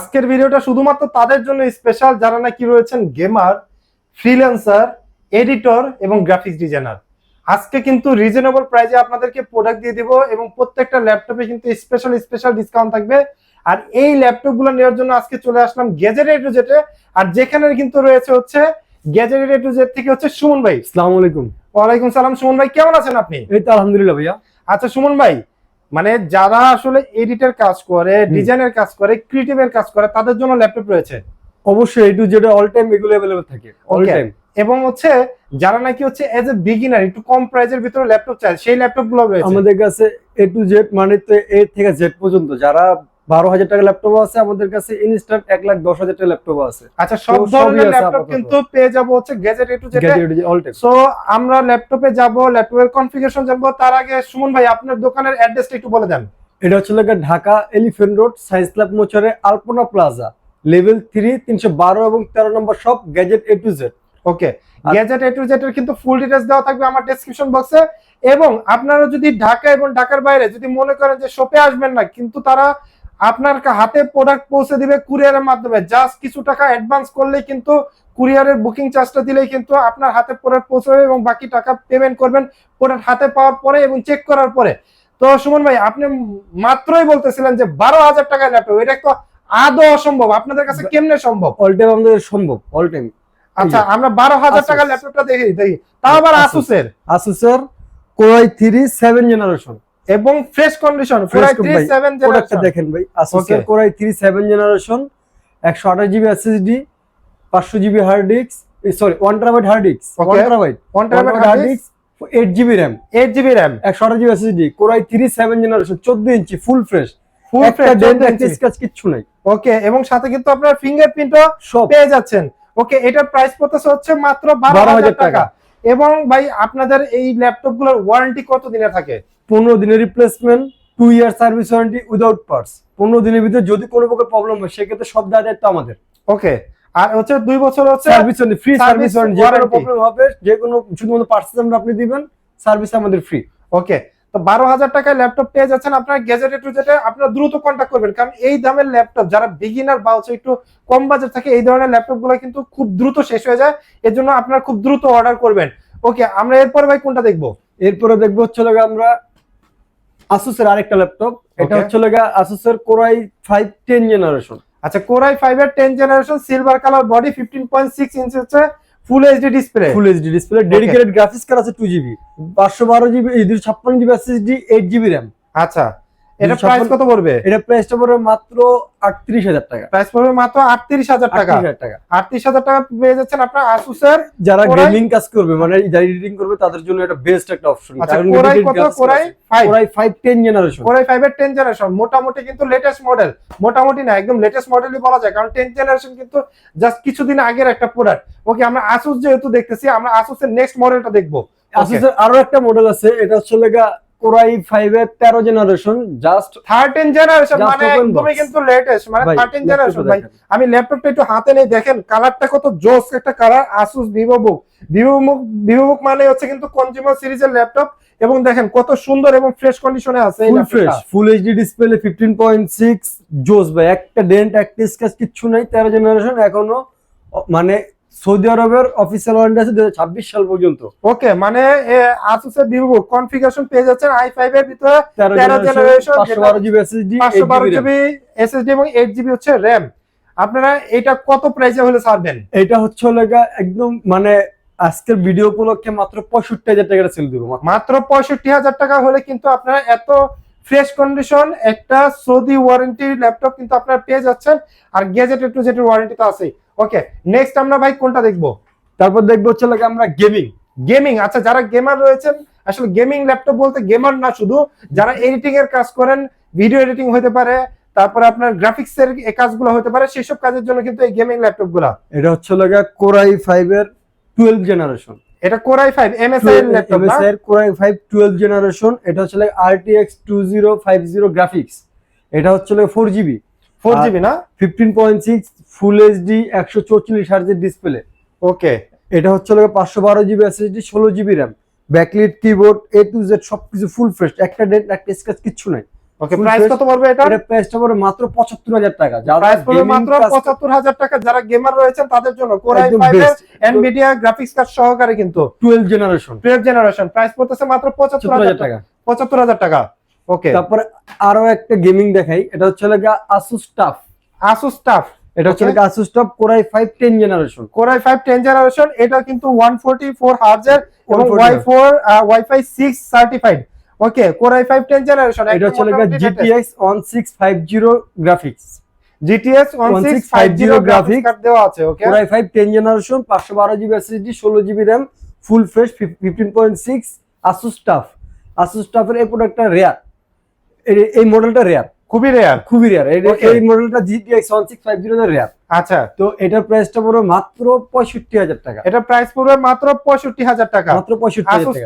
আজকের ভিডিওটা শুধুমাত্র তাদের জন্য স্পেশাল যারা নাকি রয়েছেন গেমার ফ্রিল্যান্সার এডিটর এবং গ্রাফিক্স ডিজাইনার আজকে কিন্তু রিজনেবল প্রাইসে আপনাদেরকে প্রোডাক্ট দিয়ে দিব এবং প্রত্যেকটা ল্যাপটপে কিন্তু স্পেশাল স্পেশাল ডিসকাউন্ট থাকবে। আর এই ল্যাপটপগুলো নেওয়ার জন্য আজকে চলে আসলাম গ্যাজেট এ টু জেটে আর যেখানে কিন্তু রয়েছে হচ্ছে গ্যাজেট এ টু জেট থেকে হচ্ছে সুমন ভাই। আসসালামু আলাইকুম। ওয়ালাইকুম সালাম সুমন ভাই কেমন আছেন আপনি? এই তো আলহামদুলিল্লাহ ভাইয়া। আচ্ছা সুমন ভাই মানে যারা আসলে এডিটের কাজ করে ডিজাইনের কাজ করে ক্রিয়েটিভের কাজ করে তাদের জন্য ল্যাপটপ রয়েছে অবশ্যই এই টু যেটা অল টাইম এগুলো अवेलेबल থাকে অল Okay. টাইম এবং হচ্ছে যারা নাকি হচ্ছে এজ এ বিগিনার একটু কম প্রাইজের ভিতরে ল্যাপটপ চায় সেই ল্যাপটপ গুলো রয়েছে আমাদের কাছে এ টু জেড মানে তো এ থেকে জেড পর্যন্ত যারা বারো হাজার টাকা ল্যাপটপ আছে আমাদের কাছে ইনস্ট্যান্ট এক লাখ দশ হাজার টাকা ল্যাপটপ আছে। আচ্ছা সব ধরনের ল্যাপটপ কিন্তু পেয়ে যাব হচ্ছে gadget A. To Z all time so আমরা ল্যাপটপে যাব ল্যাপটপের কনফিগারেশন জানব। তার আগে সুমন ভাই আপনার দোকানের অ্যাড্রেসটা একটু বলে দেন। এটা হচ্ছে Dhaka elephant road science club মোচরে Alpana plaza level three তিনশো বারো এবং তেরো নম্বর সব gadget A to Z okay gadget A to Z এর কিন্তু ফুল ডিটেলস দেওয়া থাকবে আমার ডেসক্রিপশন বক্সে এবং আপনারা যদি ঢাকা এবং ঢাকার বাইরে যদি মনে করেন যে শপে আসবেন না কিন্তু তারা আপনার হাতে প্রোডাক্ট পৌঁছে দিবে কুরিয়ারের মাধ্যমে। জাস্ট কিছু টাকা অ্যাডভান্স করলেই কিন্তু কুরিয়ারের বুকিং চার্জটা দিলেই কিন্তু আপনার হাতে প্রোডাক্ট পৌঁছাবে এবং বাকি টাকা পেমেন্ট করবেন প্রোডাক্ট হাতে পাওয়ার পরে এবং চেক করার পরে। তো সুমন ভাই আপনি মাত্রই বলতেছিলেন যে বারো হাজার টাকায় ল্যাপটপ এটা তো আদৌ অসম্ভব। আপনাদের কাছে কেমনে সম্ভব? অল টাইম আমাদের সম্ভব অল টাইম আচ্ছা আমরা বারো হাজার। টাকার ল্যাপটপটা দেখি দেখি। তাও আবার আসুসের আসুসের Core i three seven generation এবং ফ্রেশ কন্ডিশন প্রোডাক্টটা দেখেন ভাই আসুসের. Core i three seven generation একশো আঠাশ জিবি এসএসডি পাঁচশো GB hard disk sorry one terabyte hard disk Okay. One terabyte hard disk eight GB RAM eight GB RAM একশো আঠাশ GB SSD Core i three seven generation চোদ্দ ইঞ্চি full fresh ফুল একটা dent একটা scratch কিচ্ছু নাই। ওকে এবং সাথে কিন্তু আপনার ফিঙ্গারপ্রিন্টও সব। পেয়ে যাচ্ছেন। ওকে এটার প্রাইস পড়তেছে হচ্ছে মাত্র বারো হাজার 12,000 টাকা। এবং ভাই আপনাদের এই ল্যাপটপগুলোর ওয়ারেন্টি কত দিনের থাকে? পনেরো দিনের replacement two year service warranty without parts পনেরো দিনের ভিতরে যদি কোনো প্রকার প্রবলেম হয় সেক্ষেত্রে সব দায় দায়িত্ব আমাদের। ওকে আর হচ্ছে দুই বছর হচ্ছে service warranty free service warranty যে কোনো। প্রবলেম হবে যে কোনো শুধুমাত্র পার্সেস আমরা আপনি দিবেন সার্ভিস আমাদের ফ্রি ওকে তো বারো হাজার টাকায় ল্যাপটপ পেয়ে যাচ্ছেন আপনার গ্যাজেট টু যেটা আপনারা দ্রুত কন্ট্যাক্ট করবেন। কারণ এই দামের ল্যাপটপ যারা বিগিনার বা হচ্ছে একটু কম বাজেট থাকে এই ধরনের ল্যাপটপগুলো কিন্তু খুব দ্রুত শেষ হয়ে যায়। এর জন্য আপনারা খুব দ্রুত অর্ডার করবেন। ওকে আমরা এরপর ভাই কোনটা দেখব? এরপরে দেখব হচ্ছে আমরা আসুসের আরেকটা ল্যাপটপ এটা. হচ্ছে লাগে আসুসের Core i five ten generation আচ্ছা কোরাই ফাইভ এর ten generation silver colour body fifteen point six inch হচ্ছে full HD display full HD display dedicated graphics card আছে টু জিবি পাঁচশো বারো জিবি দুশো ছাপ্পান্ন GB SSD eight GB RAM আচ্ছা এটা প্রাইস কত পড়বে? এটা প্রাইসটা পড়বে মাত্র আটত্রিশ হাজার টাকা। প্রাইস পড়বে মাত্র আটত্রিশ হাজার টাকা। 38,000 টাকা। আটত্রিশ হাজার টাকা পেয়ে যাচ্ছেন আপনার যারা গেমিং কাজ করবে মানে যারা এডিটিং করবে তাদের জন্য এটা বেস্ট একটা অপশন কোরাই কত? Core i five Core i five ten generation Core i এর জেনারেশন মোটামুটি কিন্তু লেটেস্ট মডেল মোটামুটি না একদম লেটেস্ট মডেলই বলা যায়। কারণ টেন জেনারেশন কিন্তু জাস্ট কিছুদিন আগের একটা প্রোডাক্ট ওকে আমরা আসুস যেহেতু দেখতেছি আমরা আসুসের নেক্সট মডেলটা দেখব। আসুসের আরও একটা মডেল আছে এটা হচ্ছে লেগা কোরাই ফাইভ এর তেরো জেনারেশন জাস্ট থার্টিন জেনারেশন মানে একদমই কিন্তু লেটেস্ট মানে ভাই থার্টিন laptop জেনারেশন ভাই। আমি ল্যাপটপটা একটু হাতে নেই দেখেন কালারটা কত জোস একটা colour Vivobook Vivobook মানে হচ্ছে কিন্তু কনজিউমার সিরিজের ল্যাপটপ এবং দেখেন কত সুন্দর এবং ফ্রেশ কন্ডিশনে আছে full fresh full HD display fifteen point six জোস ভাই। একটা ডেন্ট একটা স্ক্র্যাচ কিচ্ছু নাই তেরো জেনারেশন এখনও মানে সৌদি আরবের অফিসিয়াল ওয়ারেন্টি আছে দু সাল পর্যন্ত। ওকে মানে আসুসের ভিভো কনফিগারেশন পেয়ে যাচ্ছেন i5 এর ভিতরে তেরো 13 জেনারেশন বারো জিবি এসএসডি পাঁচশো বারো জিবি এসএসডি এবং এইট জিবি হচ্ছে র্যাম আপনারা এটা কত প্রাইসে হলে ছাড়বেন এটা হচ্ছে লাগা একদম মানে আজকের ভিডিও উপলক্ষে মাত্র পঁয়ষট্টি হাজার টাকা সেল দিব। মাত্র পঁয়ষট্টি হাজার টাকা হলে কিন্তু আপনারা এত ফ্রেশ কন্ডিশন একটা সৌদি ওয়ারেন্টি ল্যাপটপ কিন্তু আপনারা পেয়ে যাচ্ছেন। আর গ্যাজেট টু জেটের ওয়ারেন্টি তো আছেই। ওকে নেক্সট আমরা ভাই কোনটা দেখব? তারপর দেখব হচ্ছে লাগে আমরা গেমিং গেমিং আচ্ছা যারা গেমার রয়েছেন আসলে গেমিং ল্যাপটপ বলতে গেমার না শুধু যারা এডিটিং এর কাজ করেন ভিডিও এডিটিং হতে পারে তারপরে আপনার গ্রাফিক্স এর কাজগুলো হতে পারে সেসব কাজের জন্য কিন্তু এই গেমিং ল্যাপটপগুলা এটা হচ্ছে লাগা কোরাই ফাইভ এর টুয়েলভ জেনারেশন এটা কোরাই ফাইভ এমএসআই এর ল্যাপটপ না? MSI Core i five twelve generation এটা হচ্ছে লাগে RTX two zero five zero graphics এটা হচ্ছে লাগে ফোর জিবি ফোর জিবি না? Fifteen point six full HD একশো চৌচল্লিশ হার্জের ডিসপ্লে ওকে এটা হচ্ছে লাগে পাঁচশো বারো জিবি এসএসডি ষোলো GB RAM backlit keyboard A to Z সবকিছু ফুল ফ্রেশ একটা ডেট একটা স্ক্র্যাচ কিচ্ছু নাই। ওকে প্রাইস কত পড়বে এটা? এটা প্রাইসটা পড়বে মাত্র পঁচাত্তর হাজার টাকা। যারা প্রাইস পড়বে মাত্র কাজ- পঁচাত্তর হাজার টাকা। যারা গেমার রয়েছেন তাদের জন্য একদম ফাইভ best। গ্রাফিক্স কার্ড সহকারে কিন্তু। 12 জেনারেশন টুয়েলভ জেনারেশন প্রাইস পড়তেছে মাত্র পঁচাত্তর সত্তর হাজার হাজার টাকা টাকা। পঁচাত্তর হাজার টাকা। ওকে তারপরে আরও একটা গেমিং দেখাই এটা হচ্ছে লাগা আসুস টাফ আসুস টাফ এটা হচ্ছে লাগা Asus TUF Core i five ten generation Core i five ten generation এটা কিন্তু ওয়ান ফোর্টি ফোর হার্জের এবং 144 Y four wifi six certified okay Core i five ten generation এটা হচ্ছে লাগা GTX one six five zero graphics zero 1650 graphics card দেওয়া আছে okay Core i five ten generation পাঁচশো বারো জিবি এসএসডি ষোলো GB RAM full fresh fifteen point six Asus TUF Asus টাফের এই প্রোডাক্টটা রেয়ার এই মডেলটা রেয়ার খুবই রেয়ার খুবই রেয়ার এই মডেলটা GTX one six five zero rare আচ্ছা। তো এটার প্রাইসটা পড়বে মাত্র পঁয়ষট্টি হাজার টাকা। এটা প্রাইস পড়বে মাত্র পঁয়ষট্টি হাজার টাকা। মাত্র পঁয়ষট্টি Asus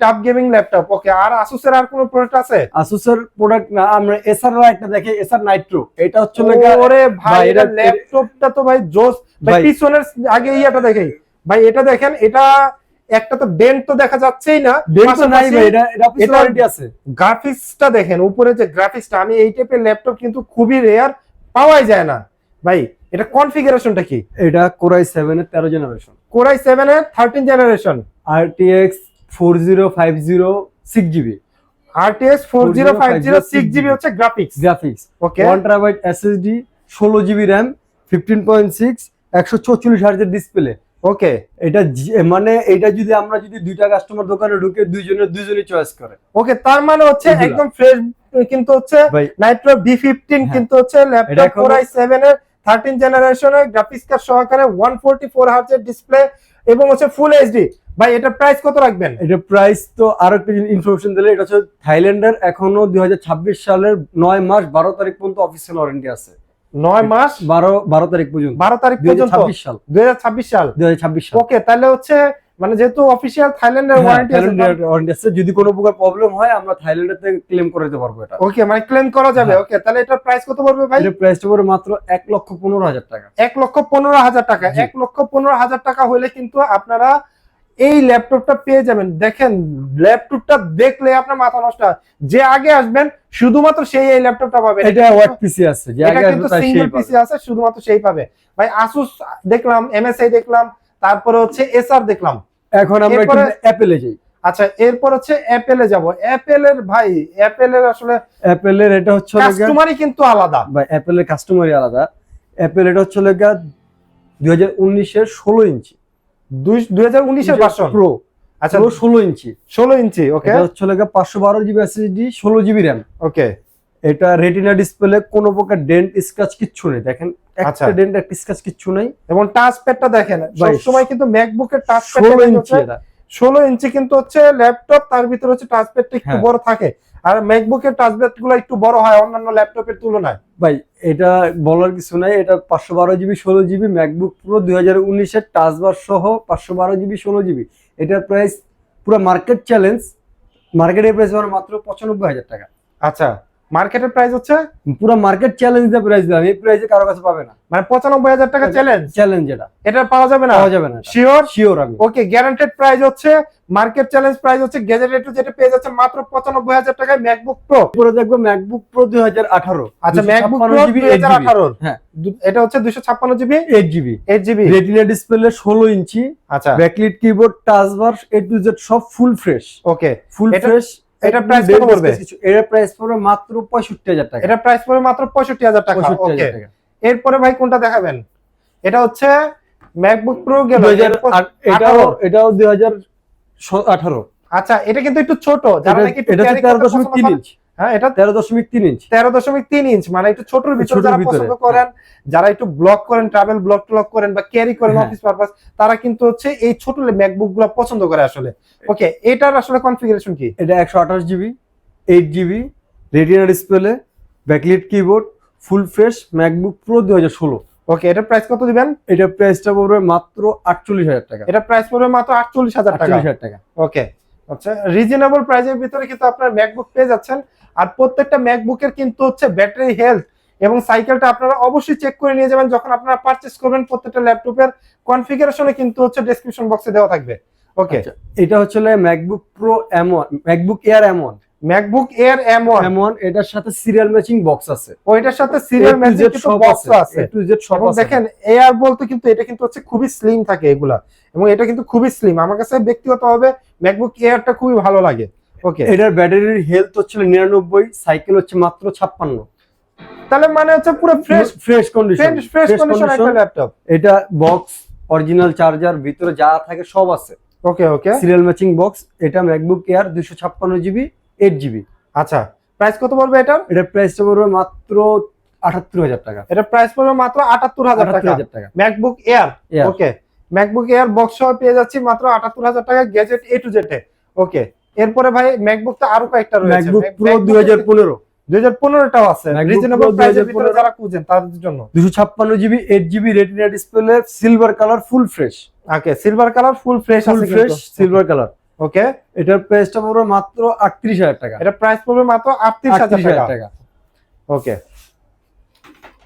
TUF gaming laptop okay আর আসুসের আর কোনো প্রোডাক্ট আছে? আসুসের প্রোডাক্ট না আমরা এসআর একটা দেখে এসআর নাইট্রো এটা হচ্ছে ওরে ভাই এটা ল্যাপটপটা তো ভাই জোস। ভাই। পিছনের আগে ইয়াটা দেখেই ভাই এটা দেখেন এটা একটা তো ডেন্ট তো দেখা যাচ্ছেই না ডেন্ট তো নাই ভাই এটা এটা ওয়ারেন্টি আছে। গ্রাফিক্সটা দেখেন উপরে যে গ্রাফিক্সটা আমি এই টাইপের ল্যাপটপ কিন্তু খুবই রেয়ার পাওয়াই যায় না। ভাই এটা কনফিগারেশনটা কি? এটা কোরাই সেভেন এর তেরো জেনারেশন কোরাই সেভেন এর thirteen generation four zero five zero six GB হচ্ছে graphics graphics okay one terabyte fifteen point six একশো চৌচল্লিশ হার্জের ডিসপ্লে ওকে এটা মানে এটা যদি আমরা যদি দুইটা কাস্টমার দোকানে ঢুকে দুইজনের দুইজনই চয়েস করে। ওকে তার মানে হচ্ছে একদম ফ্রেশ কিন্তু হচ্ছে নাইট্রো বি ফিফটিন। কিন্তু হচ্ছে ল্যাপটপ এখনো- কোরাই সেভেন এর থার্টিন জেনারেশনের গ্রাফিক্স কার্ড সহকারে ওয়ান ফোর্টি ফোর হার্জের ডিসপ্লে এবং হচ্ছে ফুল এইচডি ভাই এটা প্রাইস কত রাখবেন? এটা প্রাইস তো আরও একটা ইনফরমেশন দিলে এটা হচ্ছে থাইল্যান্ডের এখনও দুই হাজার ছাব্বিশ সালের নয় মাস বারো তারিখ পর্যন্ত অফিসিয়াল ওয়ারেন্টি আছে। নয় মাস? বারো বারো তারিখ পর্যন্ত। বারো তারিখ পর্যন্ত? সাল। দুই হাজার ছাব্বিশ সাল? দুই হাজার ছাব্বিশ সাল। ওকে তাহলে হচ্ছে মানে যেহেতু অফিসিয়াল থাইল্যান্ডের হ্যাঁ, ওয়ারেন্টি আছে যদি কোনো প্রকার প্রবলেম হয় আমরা থাইল্যান্ডের থেকে ক্লেম করে দিতে পারব এটা। ওকে মানে ক্লেম করা যাবে। হ্যাঁ। ওকে তাহলে এটার প্রাইস কত পড়বে ভাই? এটা প্রাইসটা পড়ে মাত্র এক লক্ষ পনেরো হাজার টাকা। এক লক্ষ পনেরো হাজার টাকা। জি। এক লক্ষ পনেরো হাজার টাকা হলে কিন্তু আপনারা এই ল্যাপটপটা পেয়ে যাবেন। দেখেন ল্যাপটপটা দেখলে আপনার মাথা নষ্ট হয়। যে আগে আসবেন শুধুমাত্র সেই এই ল্যাপটপটা পাবে এটা ওয়ার্ড পিসি আছে যে আগে কিন্তু সিঙ্গেল পিসি আছে শুধুমাত্র সেই পাবে। ভাই আসুস দেখলাম এমএসআই দেখলাম তারপরে হচ্ছে এসআর দেখলাম। এখন আমরা একটু অ্যাপেলে যাই। আচ্ছা এরপর হচ্ছে অ্যাপেলে যাব। অ্যাপেলের ভাই অ্যাপেলের আসলে অ্যাপেলের এটা হচ্ছে কাস্টমারই কিন্তু আলাদা। ভাই অ্যাপেলের কাস্টমারই আলাদা। অ্যাপেল এটা হচ্ছে লাগা দুই হাজার উনিশের ষোলো ইঞ্চি দুই হাজার উনিশের ভার্সন প্রো আচ্ছা ষোলো ইঞ্চি। ষোলো ইঞ্চি ওকে হচ্ছে পাঁচশো বারো জিবি এসএসডি ষোলো জিবি র্যাম ওকে এটা রেটিনা ডিসপ্লে কোনো প্রকার ডেন্ট স্ক্র্যাচ কিচ্ছু নেই। দেখেন আচ্ছা। একটা ডেন্ট একটা স্ক্র্যাচ কিচ্ছু নেই। এবং টাচ প্যাডটা দেখেন ভাই, সবসময় কিন্তু ম্যাকবুকের টাচ প্যাড ইঞ্চি এটা। ষোলো ইঞ্চি কিন্তু হচ্ছে ল্যাপটপ তার ভিতরে হচ্ছে টাচ প্যাডটা একটু হ্যাঁ। বড় থাকে। আর ম্যাকবুকের টাচ প্যাডগুলো একটু বড় হয় অন্যান্য ল্যাপটপের তুলনায়। ভাই এটা বলার কিছু নাই। এটা পাঁচশো বারো জিবি ষোলো জিবি ম্যাকবুক প্রো দুই হাজার উনিশের টাচ বার সহ পাঁচশো বারো জিবি ষোলো জিবি। এটার প্রাইস পুরো মার্কেট চ্যালেঞ্জ মার্কেটের প্রাইস মাত্র পঁচানব্বই হাজার টাকা। আচ্ছা। মার্কেটের প্রাইস হচ্ছে? পুরো মার্কেট চ্যালেঞ্জ দিয়ে প্রাইস দিলাম এই প্রাইসে কারও কাছে পাবে না। মানে পঁচানব্বই হাজার টাকা চ্যালেঞ্জ চ্যালেঞ্জ এটা। এটা পাওয়া যাবে না? পাওয়া যাবে না শিওর শিওর আমি। ওকে গ্যারান্টেড প্রাইস হচ্ছে মার্কেট চ্যালেঞ্জ প্রাইস হচ্ছে গ্যাজেটেড যেটা পেয়ে যাচ্ছে মাত্র পঁচানব্বই হাজার টাকায় ম্যাকবুক প্রো পরে দেখব ম্যাকবুক প্রো দুই হাজার আঠারো। আচ্ছা ম্যাকবুক প্রো জিবি দুই হাজার আঠারোর হ্যাঁ। এটা হচ্ছে দুশো ছাপ্পান্ন GB eight GB eight GB retina display ষোলো ইঞ্চি। আচ্ছা। Backlit keyboard touch bar A to Z সব full fresh okay full fresh এটা প্রাইস কত পড়বে? এটা প্রাইস পড়বে মাত্র পঁয়ষট্টি হাজার টাকা। এটা প্রাইস পড়বে মাত্র পঁয়ষট্টি হাজার টাকা। ওকে এরপরে ভাই কোনটা দেখাবেন? এটা হচ্ছে ম্যাকবুক প্রো গেল। এটাও এটাও দুই হাজার আঠারো। আচ্ছা এটা কিন্তু একটু ছোট। যারা নাকি এটা carry তেরো করতে দশমিক পছন্দ তিন করেন- ইঞ্চ হ্যাঁ এটা তেরো দশমিক তিন ইঞ্চ তেরো দশমিক তিন ইঞ্চ মানে একটু ছোটর ভিতরে যারা পছন্দ করেন যারা একটু ব্লক করেন ট্রাভেল ব্লক টলক করেন বা ক্যারি করেন হ্যাঁ। অফিস পারপাস তারা কিন্তু হচ্ছে এই ছোট ম্যাকবুকগুলো পছন্দ করে আসলে। ওকে এটার আসলে কনফিগারেশন কি? এটা একশো আঠাশ GB eight GB retina display backlit keyboard full fresh MacBook Pro দুই হাজার ষোলো। ওকে এটার প্রাইস কত দিবেন? এটা প্রাইসটা পড়বে মাত্র আটচল্লিশ হাজার টাকা। এটা প্রাইস পড়বে মাত্র আটচল্লিশ হাজার টাকা। আটচল্লিশ হাজার টাকা। ওকে আচ্ছা রিজনেবল প্রাইসের ভিতরে কিন্তু আপনার ম্যাকবুক পেয়ে যাচ্ছেন। আর প্রত্যেকটা ম্যাকবুকের কিন্তু হচ্ছে ব্যাটারি হেলথ এবং সাইকেলটা আপনারা অবশ্যই চেক করে নিয়ে যাবেন যখন আপনারা পারচেস করবেন প্রত্যেকটা ল্যাপটপের কনফিগারেশনে কিন্তু হচ্ছে ডেসক্রিপশন বক্সে দেওয়া থাকবে। ওকে আচ্ছা, এটা হচ্ছে ম্যাকবুক প্রো এমন ম্যাকবুক এয়ার এমন ম্যাকবুক এয়ার এম ওয়ান এমন এটার সাথে সিরিয়াল ম্যাচিং বক্স আছে। ওইটার সাথে সিরিয়াল ম্যাচিং কিন্তু বক্স আছে A to Z সব আছে। দেখেন এয়ার বলতে কিন্তু এটা কিন্তু হচ্ছে খুবই স্লিম থাকে এগুলা। এবং এটা কিন্তু খুবই স্লিম আমার কাছে ব্যক্তিগতভাবে ম্যাকবুক এয়ারটা খুবই ভালো লাগে। ওকে এটার ব্যাটারির হেলথ হচ্ছে নিরানব্বই সাইকেল হচ্ছে মাত্র ছাপ্পান্ন। তাহলে মানে হচ্ছে পুরো fresh fresh condition fresh condition একটা ল্যাপটপ এটা বক্স অরিজিনাল চার্জার ভিতরে যা থাকে সব আছে। Okay okay serial matching box এটা ম্যাকবুক এয়ার দুশো ছাপ্পান্ন জিবি এইট জিবি আচ্ছা। প্রাইস কত পড়বে এটা এটার প্রাইসটা পড়বে মাত্র আটাত্তর হাজার টাকা। এটা প্রাইস পড়বে মাত্র আটাত্তর হাজার টাকা। MacBook Air okay MacBook Air box সহ পেয়ে যাচ্ছি মাত্র আটাত্তর হাজার টাকা। গ্যাজেট এ টু জেড এ। ওকে এরপরে ভাই ম্যাকবুক তো আরও কয়েকটা রয়েছে। ম্যাকবুক প্রো দুই হাজার পনেরো। দুই হাজার পনেরোটাও আছে। MacBook রিজনেবল প্রাইসের ভিতরে যারা খুঁজেন তাদের জন্য। দুশো ছাপ্পান্ন GB eight GB retina display silver colour full fresh okay silver colour full fresh আছে ফ্রেশ সিলভার কালার ওকে? এটার প্রাইসটা পড়বে মাত্র আটত্রিশ হাজার টাকা। এটা প্রাইস পড়বে মাত্র আটত্রিশ হাজার আটত্রিশ হাজার টাকা। টাকা ওকে।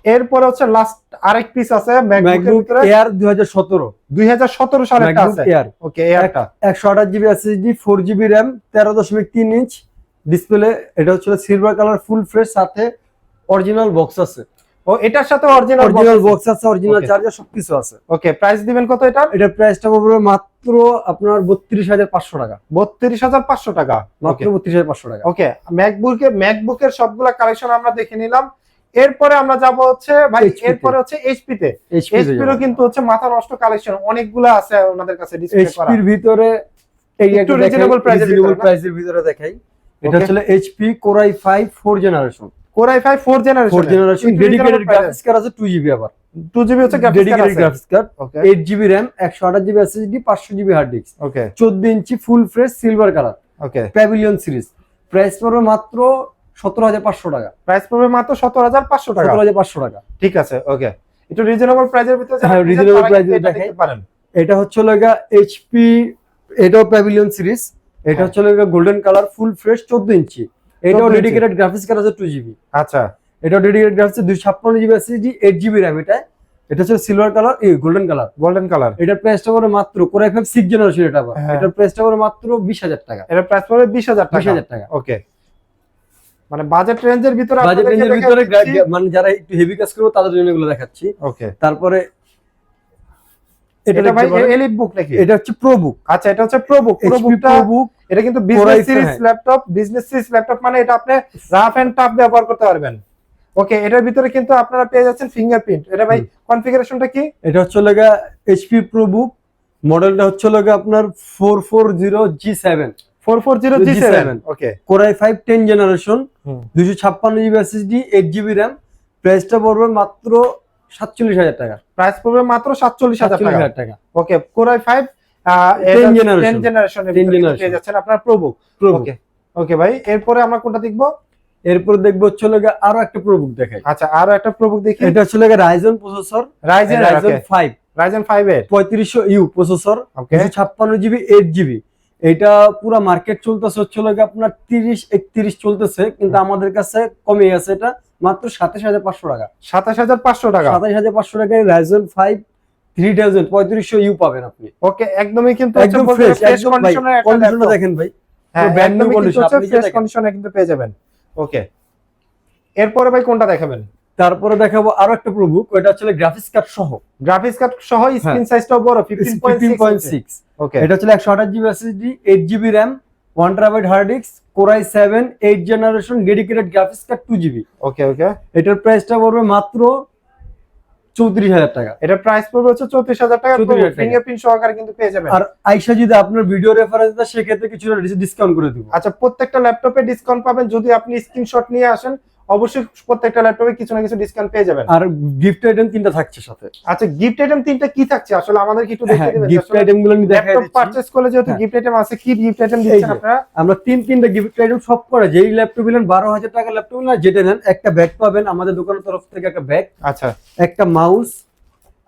এরপরে হচ্ছে লাস্ট আরেক পিস আছে ম্যাকবুক এয়ার দুই হাজার সতেরো। দুই হাজার সতেরো সালের ম্যাকবুক আছে। এয়ার ওকে এয়ারটা একশো আঠাশ GB SSD four GB RAM তেরো দশমিক তিন ইঞ্চ ডিসপ্লে এটা হচ্ছে সিলভার কালার ফুল ফ্রেশ সাথে অরিজিনাল বক্স আছে। ও এটার সাথে অরিজিনাল অরিজিনাল বক্স আছে? অরিজিনাল চার্জার সবকিছু আছে। ওকে প্রাইস দিবেন কত এটা এটার প্রাইসটা পড়বে মাত্র আপনার বত্রিশ হাজার পাঁচশো টাকা। বত্রিশ হাজার পাঁচশো টাকা? মাত্র বত্রিশ হাজার পাঁচশো টাকা। ওকে ম্যাকবুকের ম্যাকবুকের সবগুলা কালেকশন আমরা দেখে নিলাম। এরপরে আমরা যাব হচ্ছে ভাই এরপরে হচ্ছে এইচপি তে। এইচপি এইচপিরও কিন্তু হচ্ছে মাথা নষ্ট কালেকশন অনেকগুলো আছে ওনাদের কাছে ডিসপ্লে করা। এইচপির ভিতরে এই একটু এর ভিতরে প্রাইসের ভিতরে দেখাই। এটা হচ্ছে HP core i five four generation core i5 4 generation four generation dedicated graphics card আছে টু জিবি আবার। 2 জিবি হচ্ছে dedicated graphics card hard disk okay inch full fresh silver colour okay pavilion series price পড়বে মাত্র সতেরো হাজার পাঁচশো টাকা। Price পড়বে মাত্র 17500 টাকা। সতেরো হাজার পাঁচশো টাকা। ঠিক আছে ওকে একটু রিজনেবল প্রাইসের ভিতরে হ্যাঁ, এটা দেখতে পারেন। এটা হচ্ছে লগা এইচপি এটাও প্যাভিলিয়ন সিরিজ এটা হ্যাঁ। হচ্ছে লগা গোল্ডেন কালার ফুল ফ্রেশ চোদ্দ ইঞ্চি। এটাও ডেডিকেটেড গ্রাফিক্স কার্ড আছে টু জিবি আচ্ছা। এটাও ডেডিকেটেড গ্রাফিক্স দুই ছাপ্পান্ন GB SSD eight GB RAM এটা। এটা হচ্ছে সিলভার কালার এই গোল্ডেন কালার গোল্ডেন কালার এটার প্রাইসটা করে মাত্র কোরাই ফাইভ সিক্স জেনারেশন এটা আবার। এটার প্রাইসটা করে মাত্র বিশ হাজার টাকা। এর প্রাইস পড়বে 20000 বিশ টাকা। হাজার টাকা। ওকে মানে বাজেট রেঞ্জের ভিতরে বাজেট রেঞ্জের ভিতরে মানে যারা একটু হেভি কাজ করবে তাদের জন্য এগুলো দেখাচ্ছি। ওকে তারপরে এটা এটা ভাই এলিট বুক নাকি? এটা হচ্ছে প্রো বুক আচ্ছা এটা হচ্ছে প্রো বুক প্রো বুকটা প্রো বুক এটা কিন্তু business i5 series. Laptop business series laptop মানে এটা আপনি রাফ এন্ড টাফ ব্যবহার করতে পারবেন। ওকে এটার ভিতরে কিন্তু আপনারা পেয়ে যাচ্ছেন ফিঙ্গারপ্রিন্ট এটা ভাই কনফিগারেশনটা কি? এটা হচ্ছে লগা এইচপি প্রো বুক মডেলটা হচ্ছে লগা আপনার four four zero G seven 440 G7 G7 okay core i five ten generation দুশো ছাপ্পান্ন GB SSD eight GB RAM প্রাইসটা পড়বে মাত্র সাতচল্লিশ হাজার টাকা। প্রাইস পড়বে মাত্র 47000 সাতচল্লিশ টাকা। ওকে Core i5 10 জেনারেশনের পেয়ে যাচ্ছেন আপনার প্রো বুক প্রো ওকে ওকে ভাই এরপরে আমরা কোনটা দেখব? এরপর দেখব হচ্ছে লগা আরও একটা প্রো বুক দেখাই। আচ্ছা আরও একটা প্রো বুক দেখি। এটা হচ্ছে লগা Ryzen processor Ryzen Ryzen Ryzen 5 এর? পঁয়ত্রিশশো ইউ প্রসেসর ছাপ্পান্ন জিবি এইট জিবি এটা পুরো মার্কেট চলতেছে হচ্ছে লাগে আপনার তিরিশ একত্রিশ চলতেছে কিন্তু আমাদের কাছে কমে গেছে এটা মাত্র সাতাশ হাজার পাঁচশো টাকা। 27500 টাকা। সাতাশ হাজার পাঁচশো টাকায় রাইজন ফাইভ থ্রি থাউজেন্ড পঁয়ত্রিশশো ইউ পাবেন আপনি। ওকে একদমই কিন্তু একদম ফ্রেশ একদম কন্ডিশনের। দেখেন ভাই। হ্যাঁ brand new একদমই কিন্তু condition, হচ্ছে আপনি ফ্রেশ কন্ডিশনে কিন্তু পেয়ে যাবেন। ওকে এরপরে ভাই কোনটা দেখাবেন? তারপরে দেখাবো আরও একটা প্রভু ওটা হচ্ছে গ্রাফিক্স কার্ড সহ। গ্রাফিক্স কার্ড সহ স্ক্রিন সাইজটাও বড় 15.6 পয়েন্ট সিক্স ওকে এটা হচ্ছে একশো আঠাশ GB SSD eight GB RAM one terabyte hard disk core i seven eight generation dedicated graphics card two GB okay okay এটার প্রাইসটা পড়বে মাত্র চৌত্রিশ হাজার টাকা। এটা প্রাইস পড়বে হচ্ছে চৌত্রিশ হাজার টাকা। ফিঙ্গারপ্রিন্ট সহকারে কিন্তু পেয়ে যাবেন। আর আইসা যদি আপনার ভিডিও রেফারেন্স দেয় সেক্ষেত্রে কিছু ডিসকাউন্ট করে দিব। আচ্ছা প্রত্যেকটা ল্যাপটপে ডিসকাউন্ট পাবেন। যদি আপনি স্ক্রিনশট নিয়ে আসেন অবশ্যই প্রত্যেকটা ল্যাপটপে কিছু না কিছু ডিসকাউন্ট পেয়ে যাবেন। আর গিফট আইটেম তিনটা থাকছে সাথে। আচ্ছা গিফট আইটেম তিনটা কি থাকছে? আসলে আমাদের কি একটু দেখে দেবেন দিবেন গিফট আইটেমগুলো আমি দেখাই ল্যাপটপ পারচেজ করলে যেহেতু হ্যাঁ। গিফট আইটেম আছে কি গিফট আইটেম দিচ্ছেন আপনারা? আমরা তিন তিনটা গিফট আইটেম সব করে যেই ল্যাপটপ নিলেন বারো হাজার টাকা ল্যাপটপ না যেটা নেন একটা ব্যাগ পাবেন আমাদের দোকানের তরফ থেকে একটা ব্যাগ আচ্ছা। একটা মাউস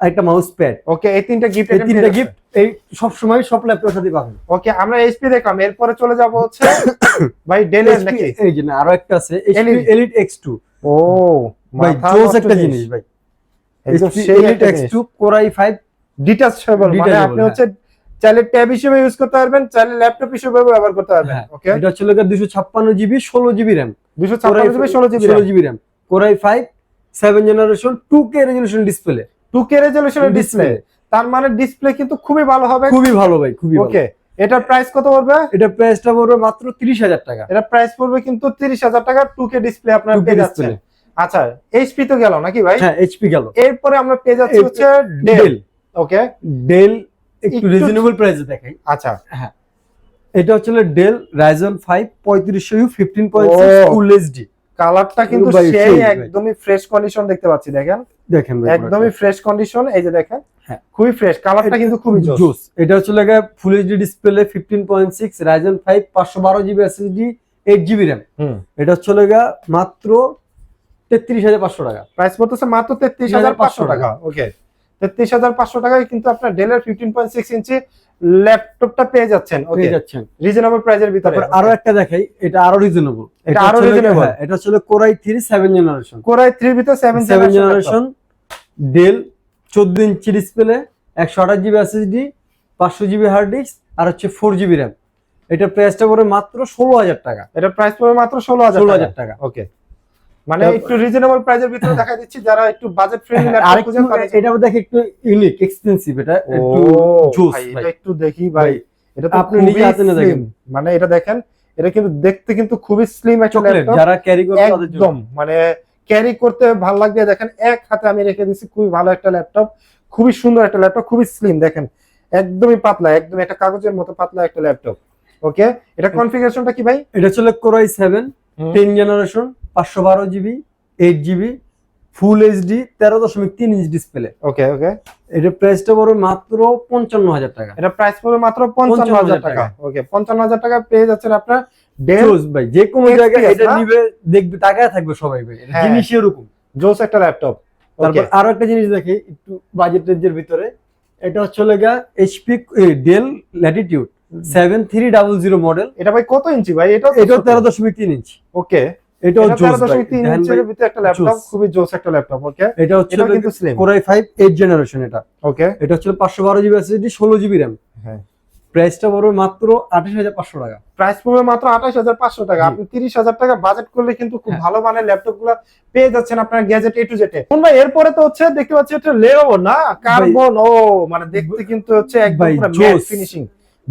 আর একটা মাউস প্যাড ওকে এই তিনটা গিফট এই তিনটা গিফট এই সব সময় সব ল্যাপটপের সাথে পাবেন। ওকে আমরা এইচপি দেখলাম এরপরে চলে যাব হচ্ছে ভাই ডেলের HP নাকি? এই যে না আরও একটা আছে Elite। এলিট এক্স টু ও ভাই জোস একটা জিনিস ভাই। সেই এলিট একটা এক্স জিনিস। টু কোরাই ফাইভ ডিটাচেবল মানে আপনি হ্যাঁ। হচ্ছে চাইলে ট্যাব হিসেবে ইউজ করতে পারবেন চাইলে ল্যাপটপ হিসেবে ব্যবহার করতে পারবেন হ্যাঁ, ওকে এটা হচ্ছে দুশো ছাপ্পান্ন জিবি ষোলো জিবি র্যাম দুশো ছাপ্পান্ন জিবি ষোলো জিবি ষোলো GB RAM core i five seven generation two K resolution display two K রেজলিউশনের display তার মানে ডিসপ্লে কিন্তু খুবই ভালো হবে। খুবই ভালো ভাই খুবই ভালো। ওকে এটার প্রাইস কত পড়বে? এটা প্রাইসটা পড়বে মাত্র তিরিশ হাজার টাকা। এটা প্রাইস পড়বে কিন্তু টাকা টু কে ডিসপ্লে আপনার পেয়ে যাচ্ছেন। আচ্ছা এইচপি তো গেল নাকি ভাই? হ্যাঁ এইচপি গেল। এরপরে আমরা পেয়ে যাচ্ছি হচ্ছে ডেল ওকে ডেল একটু রিজনেবল প্রাইসে দেখাই। আচ্ছা। হ্যাঁ। এটা হচ্ছে ডেল রাইজন ফাইভ পঁয়ত্রিশশো U fifteen point O. Full HD কালারটা কিন্তু সেই একদমই ফ্রেশ কন্ডিশন দেখতে পাচ্ছি দেখেন? দেখেন একদমই ফ্রেশ কন্ডিশন এই যে দেখেন হ্যাঁ। খুবই ফ্রেশ কালারটা কিন্তু খুবই জোস এটা হচ্ছে লাগে full HD display fifteen point six Ryzen five পাঁচশো বারো GB SSD eight GB RAM এটা হচ্ছে লাগা মাত্র তেত্রিশ হাজার পাঁচশো টাকা। প্রাইস পড়তেছে মাত্র তেত্রিশ হাজার পাঁচশো টাকা ওকে তেত্রিশ হাজার পাঁচশো টাকায় কিন্তু আপনার ডেলের ফিফটিন পয়েন্ট সিক্স ইঞ্চি ল্যাপটপটা পেয়ে যাচ্ছেন পেয়ে যাচ্ছেন। রিজনেবল প্রাইজের ভিতরে। তারপর আরও একটা দেখাই এটা আরও রিজনেবল এটা আরও reasonable। এটা হচ্ছে core i three seven generation core i থ্রির ভিতরে সেভেন সেভেন জেনারেশন ডেল চোদ্দ ইঞ্চি ডিসপ্লে একশো আঠাশ জিবি এসএসডি পাঁচশো জিবি হার্ড ডিস্ক আর হচ্ছে ফোর জিবি র্যাম এটা প্রাইসটা পড়ে মাত্র ষোলো হাজার টাকা। এটা প্রাইস পড়বে মাত্র ষোলো হাজার ষোলো টাকা হাজার টাকা। ওকে মানে একটু রিজনেবল প্রাইজের ভিতরে দেখা দিচ্ছি যারা একটু বাজেট ফ্রেন্ডলি ল্যাপটপ খুঁজেন এটা দেখে একটু ইউনিক এক্সপেন্সিভ এটা একটু জোস এটা একটু দেখি ভাই। এটা তো আপনি নিজে হাতে না দেখেন। মানে এটা দেখেন এটা কিন্তু দেখতে কিন্তু খুবই স্লিম একটা ল্যাপটপ যারা ক্যারি করে তাদের জন্য। একদম মানে ক্যারি করতে ভালো লাগবে। দেখেন এক হাতে আমি রেখে দিচ্ছি খুবই ভালো একটা ল্যাপটপ খুবই সুন্দর একটা ল্যাপটপ খুবই স্লিম দেখেন। একদমই পাতলা একদম একটা কাগজের মতো পাতলা একটা ল্যাপটপ ওকে এটা কনফিগারেশনটা কি ভাই? এটা ছিল কোরাই সেভেন টেন জেনারেশন পাঁচশো বারো GB eight GB full HD তেরো দশমিক তিন ইঞ্চ ডিসপ্লে ওকে ওকে এটা প্রাইসটা পড়বে মাত্র পঞ্চান্ন হাজার টাকা। এটা প্রাইস পড়বে মাত্র পঞ্চান্ন হাজার টাকা। ওকে পঞ্চান্ন হাজার টাকা পেয়ে যাচ্ছেন আপনার ডেল জোস ভাই যে কোনো জায়গায় এটা নিবে দেখবে তাকায় থাকবে সবাই ভাই। এটা হ্যাঁ। এরকম। জোস একটা ল্যাপটপ তারপর আরও একটা জিনিস দেখি একটু বাজেট রেঞ্জের ভিতরে। এটা হচ্ছে লেগা HP Dell Latitude seven three double zero model এটা ভাই কত ইঞ্চি ভাই? এটা এটাও তেরো দশমিক তিন ইঞ্চি ওকে এটাও জোস তেরো দশমিক তিন দেখেন ইঞ্চের ভিতরে একটা ল্যাপটপ খুবই জোস একটা ল্যাপটপ ওকে এটা হচ্ছে কিন্তু slim core i five eight generation এটা। ওকে এটা হচ্ছে পাঁচশো বারো জিবি এসএসডি ষোলো জিবি র্যাম হ্যাঁ। প্রাইসটা পড়বে মাত্র আঠাশ হাজার পাঁচশো টাকা। প্রাইস পড়বে মাত্র আঠাশ হাজার পাঁচশো টাকা। আপনি তিরিশ হাজার টাকা বাজেট করলে কিন্তু খুব হ্যাঁ। ভালো মানের পেয়ে যাচ্ছেন আপনার গ্যাজেট এ। টু ভাই এরপরে তো হচ্ছে দেখতে পাচ্ছি এটা না? কার্বন ও মানে দেখতে কিন্তু হচ্ছে একদম পুরো ফিনিশিং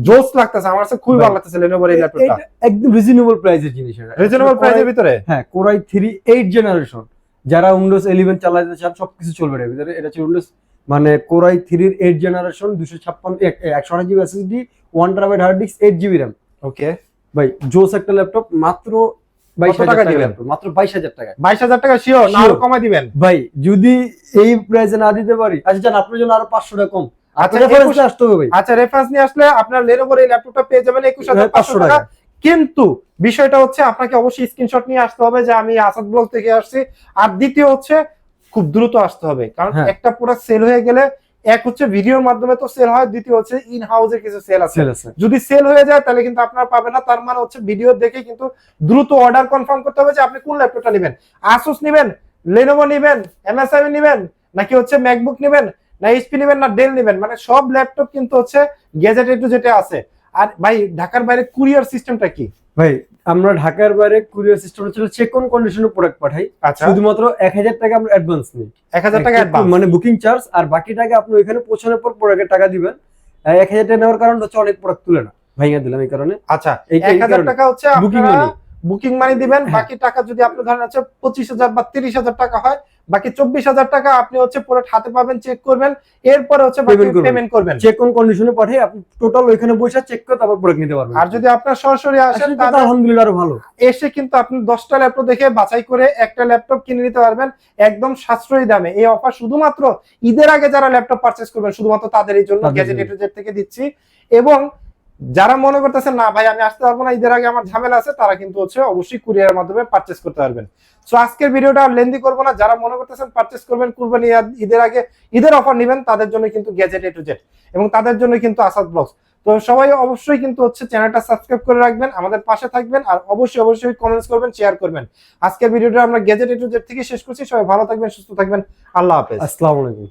জোস লাগতেছে আমার কাছে খুবই ভালো লাগতেছে লেনোভোর এই ল্যাপটপটা একদম রিজনেবল প্রাইসের জিনিস এটা। রিজনেবল প্রাইসের ভিতরে? হ্যাঁ core i three eight generation যারা উইন্ডোজ ইলেভেন চালাতে চান সবকিছু চলবে এর ভিতরে। এটা হচ্ছে উইন্ডোজ মানে কোরাই থ্রির এইট জেনারেশন দুশো ছাপ্পান্ন একশো আঠাশ GB SSD one terabyte hard disk eight GB RAM okay ভাই জোস একটা ল্যাপটপ মাত্র টাকা টাকা দিবেন? মাত্র বাইশ হাজার টাকা বাইশ হাজার টাকা শিওর না কমাই দিবেন। ভাই যদি এই প্রাইসে না দিতে পারি আচ্ছা জান আপনার জন্য আরও পাঁচশো টাকা কম। আচ্ছা, আচ্ছা আসতে হবে আচ্ছা রেফারেন্স নিয়ে আসলে আপনার লেনোভোর এই ল্যাপটপটা পেয়ে যাবেন একুশ হাজার পাঁচশো টাকা। কিন্তু বিষয়টা হচ্ছে আপনাকে অবশ্যই স্ক্রিনশট নিয়ে আসতে হবে যে আমি আসাদ ব্লগ থেকে আসছি। আর দ্বিতীয় হচ্ছে খুব দ্রুত আসতে হবে। কারণ হ্যাঁ। একটা প্রোডাক্ট সেল হয়ে গেলে এক হচ্ছে ভিডিওর মাধ্যমে তো সেল হয় দ্বিতীয় হচ্ছে ইন হাউসে কিছু সেল আছে। যদি সেল হয়ে যায় তাহলে কিন্তু আপনারা পাবেন না। তার মানে হচ্ছে ভিডিও দেখে কিন্তু দ্রুত অর্ডার কনফার্ম করতে হবে যে আপনি কোন ল্যাপটপটা নেবেন। আসুস নেবেন লেনোভো নেবেন এমএসআই নেবেন নাকি হচ্ছে ম্যাকবুক নেবেন। না এইচপি নেবেন না ডেল নেবেন মানে সব ল্যাপটপ কিন্তু হচ্ছে গ্যাজেট একটু যেটা আছে। আর ভাই ঢাকার বাইরে কুরিয়ার সিস্টেমটা কি? ভাই আমরা ঢাকার বাইরে কুরিয়ার সিস্টেম ছিল চেক অন কন্ডিশনে প্রোডাক্ট পাঠাই আচ্ছা। শুধুমাত্র এক হাজার টাকা আমরা অ্যাডভান্স নিই। এক হাজার টাকা অ্যাডভান্স মানে বুকিং চার্জ আর বাকি টাকা আপনি ওইখানে পৌঁছানোর পর প্রোডাক্টের টাকা দিবেন। এক হাজার টাকা নেওয়ার কারণ হচ্ছে অনেক প্রোডাক্ট তুলে না ভাইয়া দিলাম এই কারণে। আচ্ছা এই- এক হাজার। টাকা হচ্ছে বুকিং মানি বুকিং মানি দিবেন হ্যাঁ। বাকি টাকা যদি আপনি ধরেন আছে পঁচিশ হাজার বা তিরিশ হাজার টাকা হয় বাকি চব্বিশ হাজার টাকা আপনি হচ্ছে প্রোডাক্ট হাতে পাবেন চেক করবেন এরপরে হচ্ছে। পেমেন্ট করবেন। চেক অন কন্ডিশনে পাঠিয়ে আপনি টোটাল ওইখানে বসে চেক করে তারপর প্রোডাক্ট নিতে পারবেন। আর যদি আপনার সরাসরি আসেন তাহলে আলহামদুলিল্লাহ আরও ভালো। এসে কিন্তু আপনি দশটা ল্যাপটপ দেখে বাছাই করে একটা ল্যাপটপ কিনে নিতে পারবেন একদম সাশ্রয়ী দামে। এই অফার শুধুমাত্র ঈদের আগে যারা ল্যাপটপ পারচেস করবেন শুধুমাত্র তাদের গ্যাজেট জন্য। জেড থেকে দিচ্ছি। এবং যারা মনে করতেছেন না ভাই, আমি আসতে পারব না, ঈদের আগে আমার ঝামেলা আছে, তারা কিন্তু হচ্ছে অবশ্যই কুরিয়ারের মাধ্যমে পারচেস করতে পারবেন। সো আজকের ভিডিওটা আর লেন্দি করব না। যারা মনে করতেছেন পারচেস করবেন, কুরবানি ঈদ- ঈদের আগে ঈদের অফার নেবেন, তাদের জন্য কিন্তু গ্যাজেট এ টু জেড এবং তাদের জন্য কিন্তু আসাদ ব্লগস তো সবাই অবশ্যই কিন্তু হচ্ছে চ্যানেলটা সাবস্ক্রাইব করে রাখবেন, আমাদের পাশে থাকবেন আর অবশ্যই অবশ্যই কমেন্টস করবেন শেয়ার করবেন। আজকের ভিডিওটা আমরা গ্যাজেট এ টু জেড থেকে শেষ করছি। সবাই ভালো থাকবেন, সুস্থ থাকবেন। আল্লাহ হাফেজ। আসসালামু আলাইকুম।